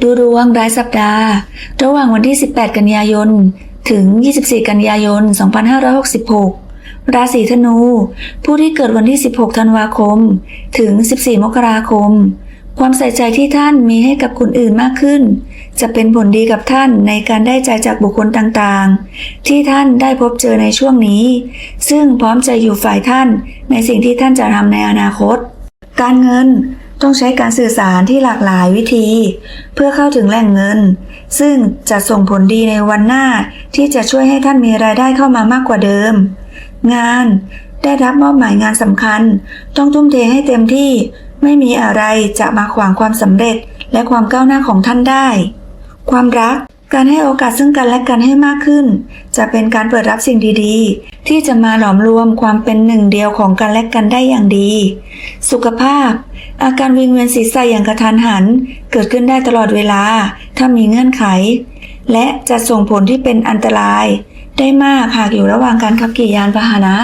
ดูดวงรายสัปดาห์ ระหว่างวันที่ 18 กันยายน ถึง 24 กันยายน 2566 ราศีธนู ผู้ที่เกิดวันที่ 16 ธันวาคม ถึง 14 มกราคม ความใส่ใจที่ท่านมีให้กับคนอื่นมากขึ้น จะเป็นผลดีกับท่านในการได้ใจจากบุคคลต่างๆ ที่ท่านได้พบเจอในช่วงนี้ ซึ่งพร้อมจะอยู่ฝ่ายท่านในสิ่งที่ท่านจะทำในอนาคต การเงิน ต้องใช้การสื่อสารที่หลากหลายวิธี เพื่อเข้าถึงแหล่งเงิน ซึ่งจะส่งผลดีในวันหน้าที่จะช่วยให้ท่านมีรายได้เข้ามามากกว่าเดิม งานได้รับมอบหมายงานสำคัญ ต้องทุ่มเทให้เต็มที่ ไม่มีอะไรจะมาขวางความสำเร็จและความก้าวหน้าของท่านได้ ความรัก การให้โอกาสซึ่งกันและกันให้มากขึ้น จะเป็นการเปิดรับสิ่งดีๆ ที่จะมาหลอมรวมความเป็นหนึ่งเดียวของกันและกันได้อย่างดี สุขภาพ อาการวิงเวียนศีรษะอย่างกระทันหัน เกิดขึ้นได้ตลอดเวลา ถ้ามีเงื่อนไข และจะส่งผลที่เป็นอันตราย ได้มากหากอยู่ระหว่างการขับขี่ยานพาหนะ